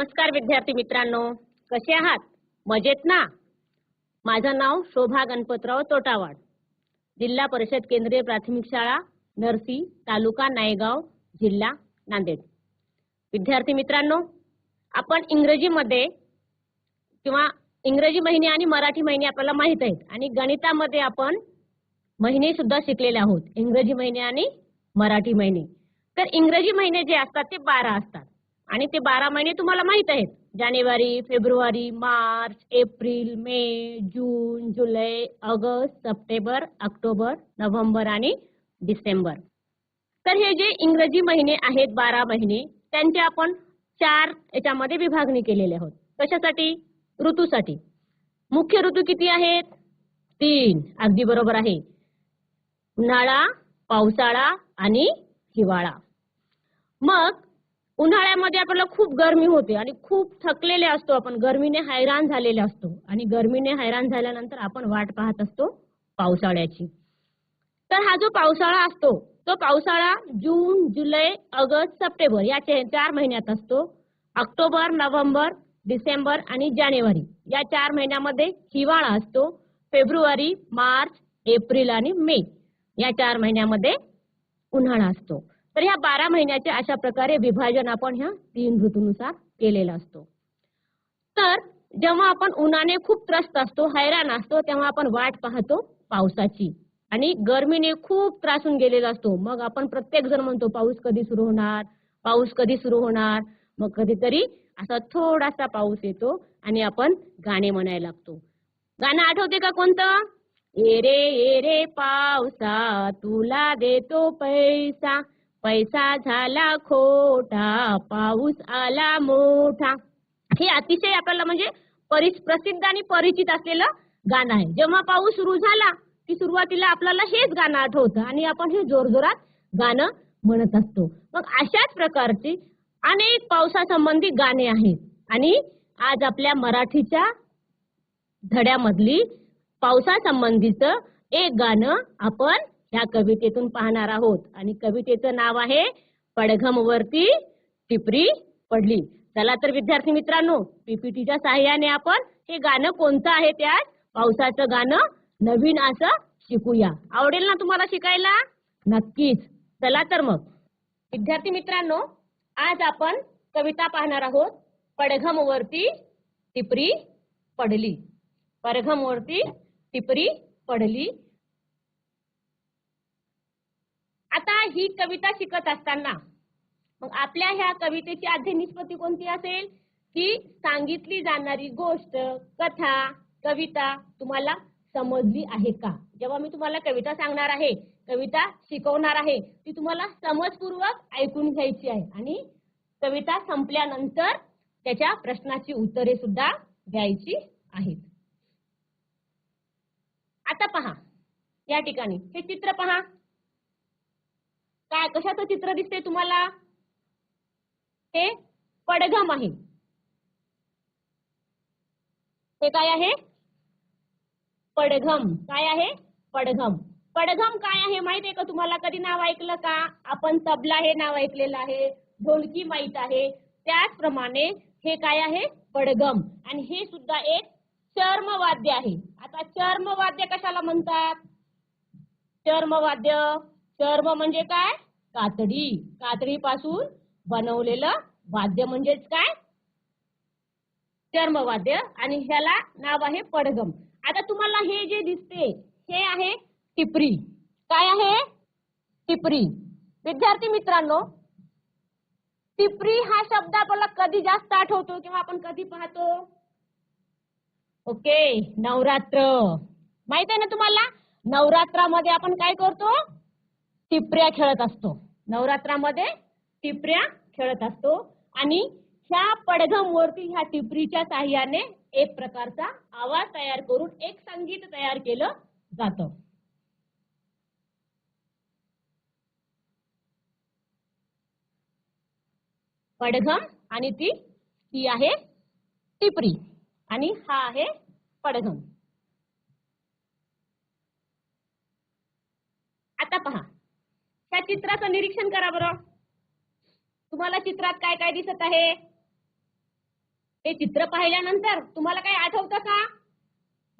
नमस्कार विद्यार्थी मित्रांनो. कसे आहात? मजेत ना? माझं नाव शोभा गणपतराव तोटावाड. जिल्हा परिषद केंद्रीय प्राथमिक शाळा नरसी तालुका नायगाव जिल्हा नांदेड. विद्यार्थी मित्रांनो आपण इंग्रजीमध्ये किंवा इंग्रजी महिने आणि मराठी महिने आपल्याला माहीत आहेत आणि गणितामध्ये आपण महिने सुद्धा शिकलेले आहोत. इंग्रजी महिने आणि मराठी महिने. तर इंग्रजी महिने जे असतात ते बारा असतात. आणि ते बारा महिने तुम्हाला माहीत आहेत. जानेवारी फेब्रुवारी मार्च एप्रिल मे जून जुलै ऑगस्ट सप्टेंबर ऑक्टोबर नोव्हेंबर आणि डिसेंबर. तर हे जे इंग्रजी महिने आहेत बारा महिने त्यांचे आपण चार याच्यामध्ये विभागणी केलेले आहोत. कशासाठी? ऋतूसाठी. मुख्य ऋतू किती आहेत? तीन. अगदी बरोबर आहे. उन्हाळा पावसाळा आणि हिवाळा. मग उन्हाळ्यामध्ये आपल्याला खूप गरमी होते आणि खूप थकलेले असतो आपण. गरमीने हैराण झालेले असतो. आणि गरमीने हैराण झाल्यानंतर आपण वाट पाहत असतो पावसाळ्याची. तर हा जो पावसाळा असतो तो पावसाळा जून जुलै ऑगस्ट सप्टेंबर या चार महिन्यात असतो. ऑक्टोबर नोव्हेंबर डिसेंबर आणि जानेवारी या चार महिन्यामध्ये हिवाळा असतो. फेब्रुवारी मार्च एप्रिल आणि मे या चार महिन्यामध्ये उन्हाळा असतो. तर ह्या बारा महिन्याचे अशा प्रकारे विभाजन आपण ह्या तीन ऋतूनुसार केलेला असतो. तर जेव्हा आपण उन्हाने खूप त्रस्त असतो हैराण असतो तेव्हा आपण वाट पाहतो पावसाची. आणि गर्मीने खूप त्रासून गेलेला असतो. मग आपण प्रत्येक जण म्हणतो पाऊस कधी सुरू होणार? पाऊस कधी सुरू होणार? मग कधीतरी असा थोडासा पाऊस येतो आणि आपण गाणे म्हणायला लागतो. गाणं आठवते का कोणतं? ये रे ये रे पावसा तुला देतो पैसा. पैसा झाला खोटा पाऊस आला मोठा. हे अतिशय आपल्याला म्हणजे परि- प्रसिद्ध आणि परिचित असलेलं गाणं आहे. जेव्हा पाऊस सुरू झाला की सुरुवातीला आपल्याला हेच गाणं आठवतं आणि आपण हे जोरजोरात गाणं म्हणत असतो. मग अशाच प्रकारची अनेक पावसासंबंधी गाणे आहेत. आणि आज आपल्या मराठीच्या धड्यामधली पावसासंबंधीचं एक गाणं आपण ह्या कवितेतून पाहणार आहोत. आणि कवितेचं नाव आहे पडघम वरती टिपरी पडली. चला तर विद्यार्थी मित्रांनो पीपीटीच्या सहाय्याने आपण हे गाणं कोणतं आहे त्यात? पावसाचं गाणं नवीन असं शिकूया. आवडेल ना तुम्हाला शिकायला? नक्कीच. चला तर मग. विद्यार्थी मित्रांनो आज आपण कविता पाहणार आहोत पडघम वरती टिपरी पडली. पडघम वरती टिपरी पडली. आता ही कविता शिकत असताना मग आपल्या ह्या कवितेची आधी निष्पत्ती कोणती असेल? की सांगितली जाणारी गोष्ट कथा कविता तुम्हाला समजली आहे का? जेव्हा मी तुम्हाला कविता सांगणार आहे कविता शिकवणार आहे ती तुम्हाला समजपूर्वक ऐकून घ्यायची आहे. आणि कविता संपल्यानंतर त्याच्या प्रश्नाची उत्तरे सुद्धा द्यायची आहेत. आता पहा या ठिकाणी हे चित्र पहा. काय कशाचं चित्र दिसते तुम्हाला? हे पडघम आहे. हे काय आहे? पडघम. काय आहे? पडघम. पडघम काय आहे माहीत आहे का तुम्हाला? कधी नाव ऐकलं का? आपण तबला हे नाव ऐकलेलं आहे ढोलकी माहीत आहे. त्याचप्रमाणे हे काय आहे? पडघम. आणि हे सुद्धा एक चर्मवाद्य आहे. आता चर्मवाद्य कशाला म्हणतात? चर्मवाद्य चर्म म्हणजे काय? कातडी. कातडी पासून बनवलेलं वाद्य म्हणजेच काय? चर्मवाद्य. आणि ह्याला नाव आहे पडगम आता तुम्हाला हे जे दिसते हे आहे टिपरी. काय आहे? टिपरी. विद्यार्थी मित्रांनो टिपरी हा शब्द आपल्याला कधी जास्त आठवतो किंवा आपण कधी पाहतो? ओके नवरात्र. माहीत आहे ना तुम्हाला? नवरात्रामध्ये आपण काय करतो? टिपऱ्या खेळत असतो. नवरात्रामध्ये टिपऱ्या खेळत असतो. आणि ह्या पडघमवरती ह्या टिपरीच्या साह्याने एक प्रकारचा आवाज तयार करून एक संगीत तयार केलं जातं. पडघम आणि ती ती आहे टिपरी आणि हा आहे पडघम. आता पहा. ह्या चित्राचं निरीक्षण करा बरं. तुम्हाला चित्रात काय काय दिसत आहे? हे चित्र पाहिल्यानंतर तुम्हाला काय आठवतं का?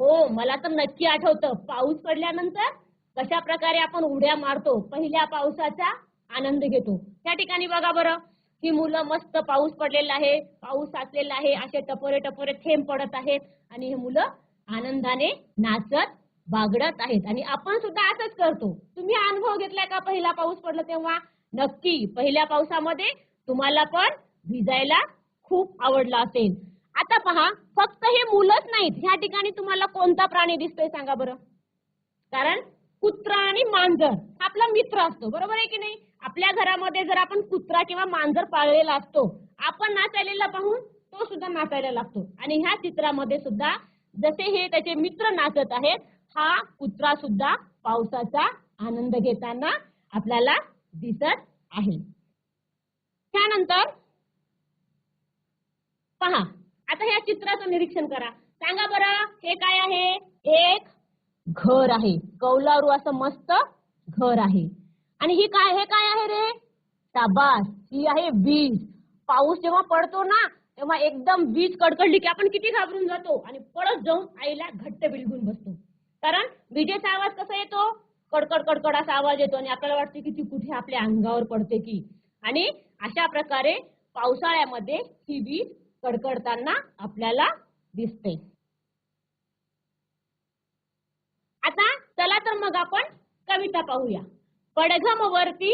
हो मला तर नक्की आठवतं. पाऊस पडल्यानंतर कशा प्रकारे आपण उड्या मारतो पहिल्या पावसाचा आनंद घेतो. त्या ठिकाणी बघा बरं. ही मुलं मस्त पाऊस पडलेला आहे. पाऊस साचलेला आहे. असे टपोरे टपोरे थेंब पडत आहेत. आणि हे मुलं आनंदाने नाचत बागडत आहेत. आणि आपण सुद्धा असंच करतो. तुम्ही अनुभव घेतलाय का पहिला पाऊस पडला तेव्हा? नक्की. पहिल्या पावसामध्ये तुम्हाला पण भिजायला खूप आवडला असेल. आता पहा फक्त हे मुलंच नाहीत. ह्या ठिकाणी तुम्हाला कोणता प्राणी दिसतोय सांगा बरं. कारण कुत्रा आणि मांजर आपला मित्र असतो. बरोबर आहे की नाही? आपल्या घरामध्ये जर आपण कुत्रा किंवा मांजर पाळलेला असतो आपण नाचायला पाहून तो सुद्धा नाचायला लागतो. आणि ह्या चित्रामध्ये सुद्धा जसे हे त्याचे मित्र नाचत आहेत हा कुत्रा सुद्धा पावसाचा आनंद घेताना आपल्याला दिसत आहे. त्यानंतर पहा आता ह्या चित्राचं निरीक्षण करा. सांगा बरं हे काय आहे? एक घर आहे. कौलारू असं मस्त घर आहे. आणि ही काय हे काय आहे रे? शाबास. ही आहे वीज. पाऊस जेव्हा पडतो ना तेव्हा एकदम वीज कडकडली की आपण किती घाबरून जातो आणि पळत जाऊन आईला घट्ट बिलगून बसतो. कारण विजेचा आवाज कसा येतो? कडकड कडकड असा आवाज येतो आणि आपल्याला वाटते की ती कुठे आपल्या अंगावर पडते की. आणि अशा प्रकारे पावसाळ्यामध्ये ही वीज कडकडताना आपल्याला दिसते. आता चला तर मग आपण कविता पाहूया. पडघम वरती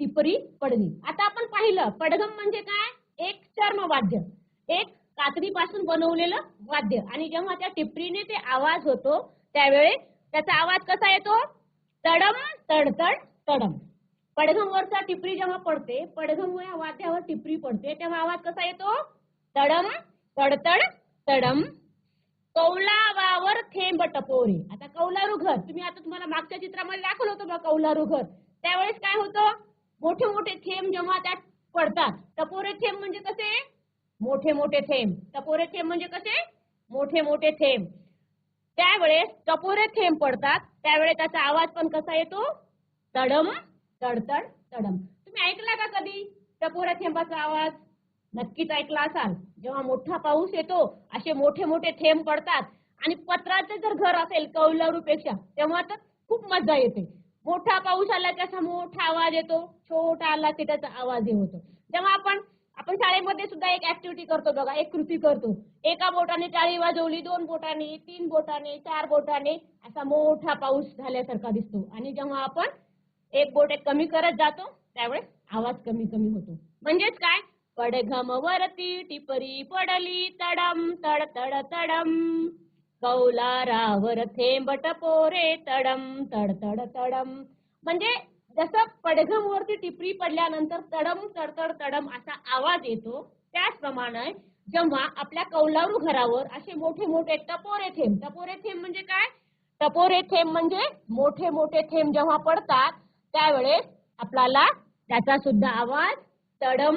टिपरी पडली. आता आपण पाहिलं पडघम म्हणजे काय? एक चर्म वाद्य एक कातडीपासून बनवलेलं वाद्य. आणि जेव्हा त्या टिपरीने ते आवाज होतो त्यावेळी त्याचा आवाज कसा येतो? तडम तडतड तडम. पडघमवरचा टिपरी जेव्हा पडते पडघम वाद्यावर टिपरी पडते तेव्हा आवाज कसा येतो? तडम तडतड तडम. कौलावावर थेंब टपोरे. आता कौलारू घर तुम्ही आता तुम्हाला मागच्या चित्रामध्ये दाखवलं होतं बघा कौलारू घर. त्यावेळेस काय होतं? मोठे मोठे थेंब जेव्हा त्यात पडतात टपोरे थेंब म्हणजे कसे? मोठे मोठे थेंब. टपोरे थेंब म्हणजे कसे? मोठे मोठे थेंब. त्यावेळेस टपोरे थेंब पडतात. त्यावेळेस त्याचा आवाज पण कसा येतो? तडम तडतड तडम. तुम्ही ऐकला का कधी टपोऱ्या थेंबाचा आवाज? नक्कीच ऐकला असाल. जेव्हा मोठा पाऊस येतो असे मोठे मोठे थेंब पडतात. आणि पत्राचे जर घर असेल कौलारूपेक्षा तेव्हा तर खूप मजा येते. मोठा पाऊस आला त्याचा मोठा आवाज येतो. छोटा आला की त्याचा आवाजही होतो. तेव्हा आपण आपण शाळेमध्ये सुद्धा एक ऍक्टिव्हिटी करतो बघा एक कृती करतो. एका बोटाने टाळी वाजवली दोन बोटाने तीन बोटाने चार बोटाने असा मोठा पाऊस झाल्यासारखा दिसतो. आणि जेव्हा आपण एक बोट एक कमी करत जातो त्यावेळेस आवाज कमी कमी होतो. म्हणजेच काय? पडघम वरती टिपरी पडली तडम तड तड तडम. कौलारावर थेंबट पोरे तडम तड तड तडम. म्हणजे जसं पडघमवरती टिपरी पडल्यानंतर तडम तडतड तडम असा आवाज येतो त्याचप्रमाणे जेव्हा आपल्या कौलारू घरावर असे मोठे मोठे टपोरे थेंब टपोरे थेंब म्हणजे काय? टपोरे थेंब म्हणजे मोठे मोठे थेंब जेव्हा पडतात त्यावेळेस आपल्याला त्याचा सुद्धा आवाज तडम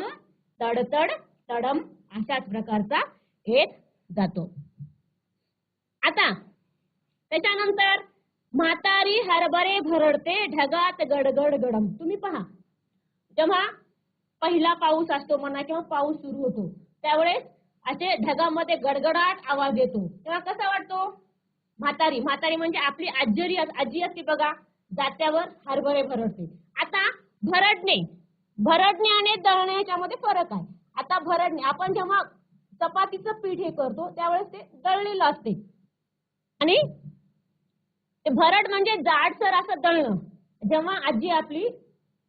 तडतड तडम अशाच प्रकारचा येत जातो. आता त्याच्यानंतर म्हातारी हरभरे भरडते ढगात गडगड गडम. तुम्ही पहा. जेव्हा पहिला पाऊस असतो म्हणा किंवा पाऊस सुरू होतो त्यावेळेस असे ढगामध्ये गडगडाट आवाज येतो. तेव्हा कसा वाटतो? म्हातारी. म्हातारी म्हणजे आपली आजी आजी असते बघा जात्यावर हरभरे भरडते. आता भरडणे. भरडणे आणि दळणे याच्यामध्ये फरक आहे. आता भरडणे. आपण जेव्हा चपातीचं पीठ हे करतो त्यावेळेस ते दळलेलं असते. आणि भरड म्हणजे जाडसर असं दळणं. जेव्हा आजी आपली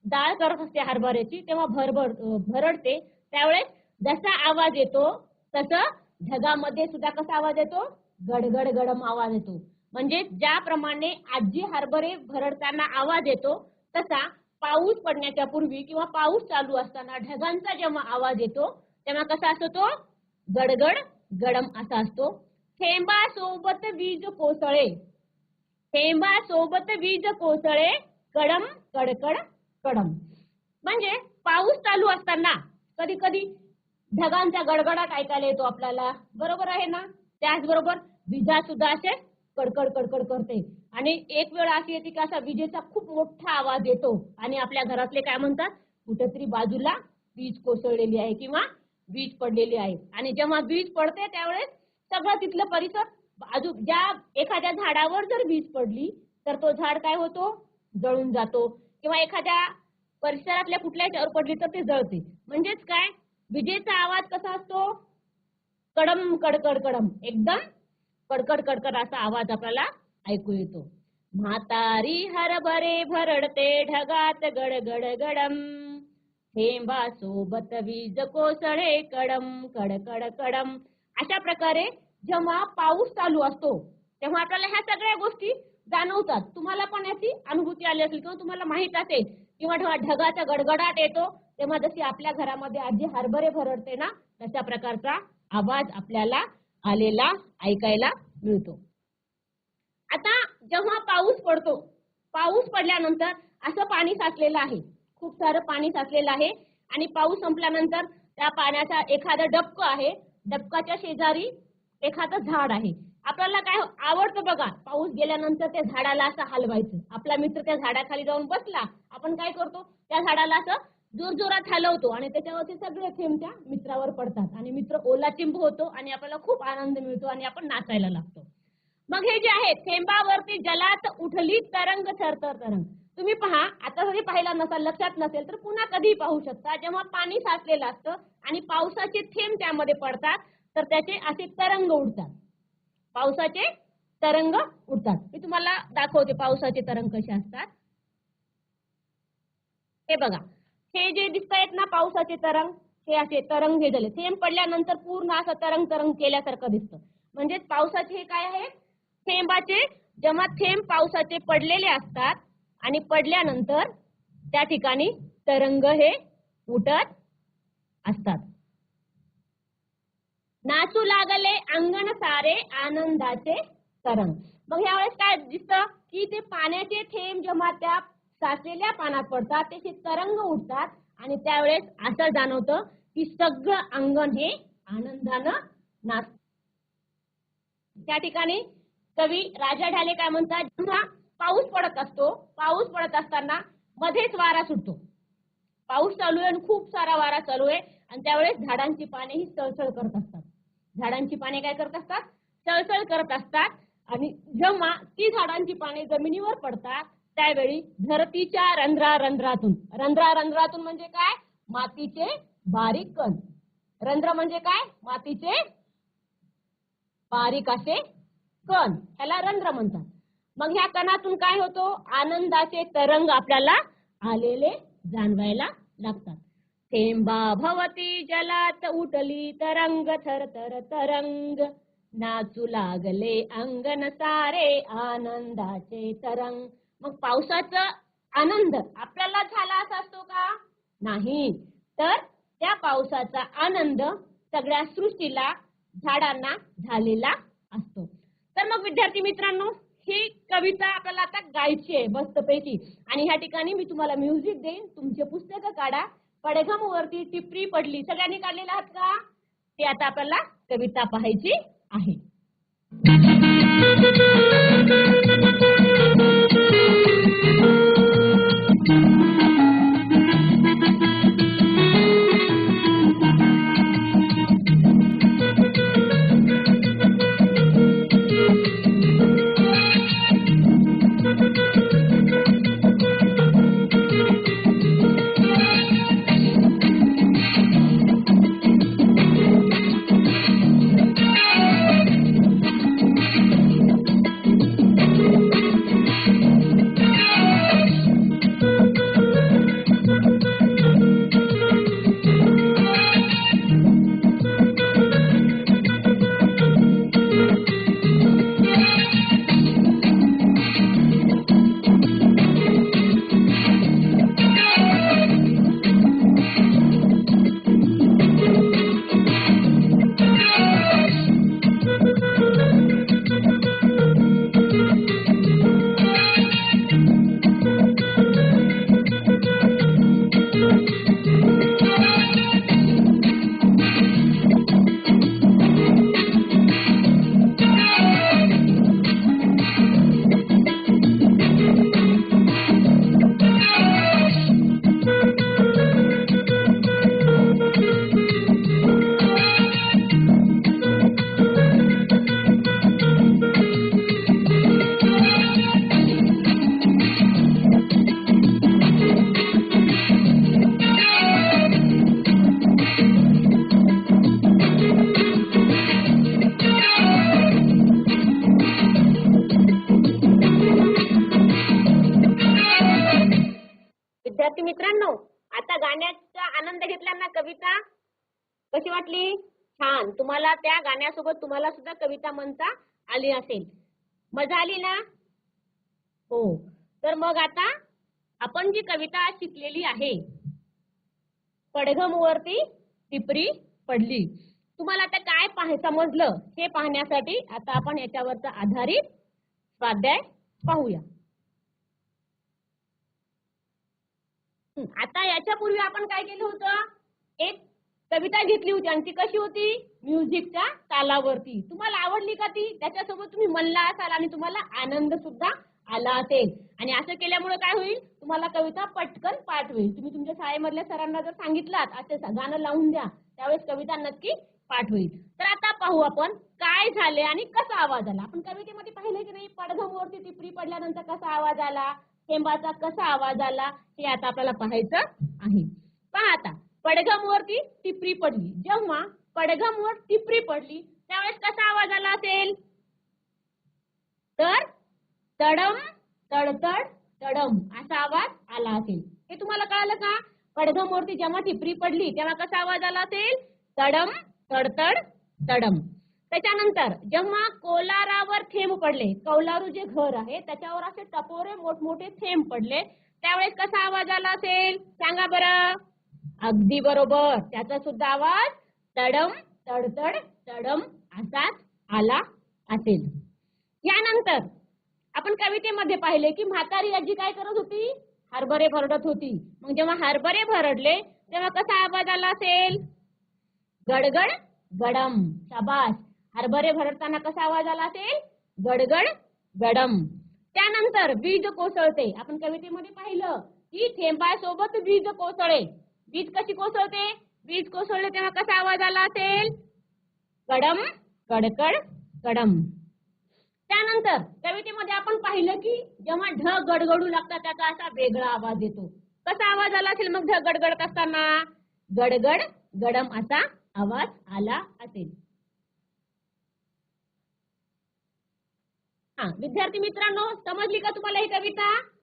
डाळ करत असते हरभऱ्याची तेव्हा भरभर भरडते. त्यावेळेस जसा आवाज येतो तसं ढगामध्ये सुद्धा कसा आवाज येतो? गडगड गडम आवाज येतो. म्हणजे ज्याप्रमाणे आजी हरभरे भरडताना आवाज येतो तसा पाऊस पडण्याच्या पूर्वी किंवा पाऊस चालू असताना ढगांचा जेव्हा आवाज येतो तेव्हा कसा असतो तो? गडगड गडम असा असतो. थेंबा सोबत वीज कोसळे. थेंबा सोबत वीज कोसळे कडम कडकड कडम. म्हणजे पाऊस चालू असताना कधी कधी ढगांचा गडगडाट ऐकायला येतो आपल्याला. बरोबर आहे ना? त्याचबरोबर विजा सुद्धा असे कडकड कडकड करते. आणि एक वेळ अशी येते की असा विजेचा खूप मोठा आवाज येतो आणि आपल्या घरातले काय म्हणतात? कुठेतरी बाजूला वीज कोसळलेली आहे किंवा वीज पडलेली आहे. आणि जेव्हा वीज पडते त्यावेळेस सगळं तिथलं परिसर अजून ज्या एखाद्या झाडावर जर वीज पडली तर तो झाड काय होतो? जळून जातो. किंवा एखाद्या परिसरातल्या कुठल्या याच्यावर पडली तर ते जळते. म्हणजेच काय? विजेचा आवाज कसा असतो? कडम कडकड कडम. एकदम कडकड कडकड असा आवाज आपल्याला ऐकू येतो. म्हातारी हरभरे भरडते ढगात गडगड गडम. थेंबा सोबत वीज कोसळे कडम कडकड कडम. अशा प्रकारे जेव्हा पाऊस चालू असतो तेव्हा आपल्याला ह्या सगळ्या गोष्टी जाणवतात. तुम्हाला पण याची अनुभूती आली असेल किंवा तुम्हाला माहीत असेल किंवा जेव्हा ढगाचा गडगडाट येतो तेव्हा जशी आपल्या घरामध्ये आजी हरभरे भरडते ना तशा प्रकारचा आवाज आपल्याला आलेला ऐकायला मिळतो. आता जेव्हा पाऊस पडतो पाऊस पडल्यानंतर असं पाणी साचलेलं आहे. खूप सारं पाणी साचलेलं आहे आणि पाऊस संपल्यानंतर त्या पाण्याचा एखादं डबकं आहे डबकाच्या शेजारी एखादं झाड आहे. आपल्याला काय आवडतं बघा पाऊस गेल्यानंतर त्या झाडाला असं हलवायचं. आपला मित्र त्या झाडाखाली जाऊन बसला आपण काय करतो? त्या झाडाला असं जोर जोरात हलवतो आणि त्याच्यावरती सगळे थेंब त्या मित्रावर पडतात. आणि मित्र ओला चिंब होतो आणि आपल्याला खूप आनंद मिळतो आणि आपण नाचायला लागतो. मग हे जे आहे थेंबावरती जलात उठली तरंग थरतर तरंग. तुम्ही पहा आता जरी पाहिला नसाल लक्षात नसेल तर पुन्हा कधीही पाहू शकता. जेव्हा पाणी साचलेलं असतं आणि पावसाचे थेंब त्यामध्ये पडतात तर त्याचे असे तरंग उडतात. पावसाचे तरंग उडतात. मी तुम्हाला दाखवते पावसाचे तरंग कसे असतात. हे बघा. हे जे दिसत आहेत ना पावसाचे तरंग हे असे तरंग हे झाले थेंब पडल्यानंतर पूर्ण असं तरंग तरंग केल्यासारखं दिसतं. म्हणजे पावसाचे हे काय आहे थेंबाचे जेव्हा थेंब पावसाचे पडलेले असतात आणि पडल्यानंतर त्या ठिकाणी तरंग हे उठत असतात. नाचू लागले अंगण सारे आनंदाचे तरंग. मग यावेळेस काय दिसतं? की ते पाण्याचे थेंब जेव्हा त्या साचलेल्या पानात पडतात त्याचे तरंग उठतात आणि त्यावेळेस असं जाणवतं की सगळं अंगण हे आनंदानं नाच. त्या ठिकाणी कवी राजा ढाले काय म्हणतात? जेव्हा पाऊस पडत असतो पाऊस पडत असताना मध्येच वारा सुटतो. पाऊस चालू आहे आणि खूप सारा वारा चालू आहे आणि त्यावेळेस झाडांची पाने ही सळसळ करत असतात. झाडांची पाने काय करत असतात? चळचळ करत असतात. आणि जेव्हा ती झाडांची पाने जमिनीवर पडतात त्यावेळी धरतीच्या रंध्रा रंध्रातून रंध्रा रंध्रातून म्हणजे काय? मातीचे बारीक कण. रंध्र म्हणजे काय? मातीचे बारीक असे कण. ह्याला रंध्र म्हणतात. मग ह्या कणातून काय होतो? आनंदाचे तरंग आपल्याला आलेले जाणवायला लागतात. थेंबा भवती जलात उठली तरंग थर तर तरंग. नाचू लागले अंगण सारे आनंदाचे तरंग. मग पावसाचा आनंद आपल्याला झाला असा असतो का? नाही. तर त्या पावसाचा आनंद सगळ्या सृष्टीला झाडांना झालेला असतो. तर मग विद्यार्थी मित्रांनो ही कविता आपल्याला आता गायची आहे मस्तपैकी. आणि ह्या ठिकाणी मी तुम्हाला म्युझिक देईन. तुमचे पुस्तकं काढा. पडघम वरती टिपरी पडली. सगळ्यांनी काढलेला आहात का? ते आता आपल्याला कविता पाहायची आहे. मित्रांनो आता गाण्याचा आनंद घेतला ना कविता? कशी वाटली? छान. तुम्हाला त्या गाण्यासोबत तुम्हाला सुद्धा कविता म्हणता आली असेल. मजा आली ना? हो. तर मग आता आपण जी कविता शिकलेली आहे पडघम वरती टिपरी पडली. तुम्हाला आता काय पाह समजलं हे पाहण्यासाठी आता आपण याच्यावरचा आधारित स्वाध्याय पाहूया हं, आता याच्यापूर्वी आपण काय केलं होतं? एक कविता घेतली होती आणि ती कशी होती? म्युझिकच्या तालावरती. तुम्हाला आवडली का ती? त्याच्यासोबत तुम्ही म्हणला असाल आणि तुम्हाला आनंद सुद्धा आला असेल. आणि असं केल्यामुळे काय होईल? तुम्हाला कविता पटकन पाठ होईल तुम्ही तुमच्या शाळेमधल्या सरांना जर सांगितलात असे गाणं लावून द्या. त्यावेळेस कविता नक्की पाठ होईल तर आता पाहू आपण काय झाले आणि कसा आवाज आला. आपण कवितेमध्ये पाहिलं की नाही? पडघमवरती टिपरी पडल्यानंतर कसा आवाज आला? थेंबाचा कसा आवाज आला हे आता आपल्याला पाहायचं आहे. पहा आता पडघमवरती टिपरी पडली. जेव्हा पडघमवर टिपरी पडली त्यावेळेस कसा आवाज आला असेल? तर तडम तडतड तडम असा आवाज आला असेल. हे तुम्हाला कळालं का? पडघमवरती जेव्हा टिपरी पडली तेव्हा कसा आवाज आला असेल? तडम तडतड तडम. त्याच्यानंतर जेव्हा कोलारावर थेंब पडले कौलारू जे घर आहे त्याच्यावर असे टपोरे मोठमोठे थेंब पडले. त्यावेळेस कसा आवाज आला असेल? सांगा बरं. अगदी बरोबर. त्याचा सुद्धा आवाज तडम तडतड तडम असाच आला असेल. यानंतर आपण कवितेमध्ये पाहिले की म्हातारी आजी काय करत होती? हरभरे भरडत होती. मग जेव्हा हरभरे भरडले तेव्हा कसा आवाज आला असेल? गडगड गडम शाबास. हरभरे भरडताना कसा आवाज आला असेल? गडगड गडम. त्यानंतर बीज कोसळते. आपण कवितेमध्ये पाहिलं की थेंबासोबत बीज कोसळे बीज कशी कोसळते? बीज कोसळले तेव्हा कसा आवाज आला असेल? कडम कडकड कडम त्यानंतर कवितेमध्ये आपण पाहिलं की जेव्हा ढग गडगडू लागतात त्याचा असा वेगळा आवाज येतो. कसा आवाज आला असेल? मग ढग गडगडत असताना गडगड गडम असा आवाज आला असेल हा विद्यार्थी मित्रांनो समजली का तुम्हाला ही कविता?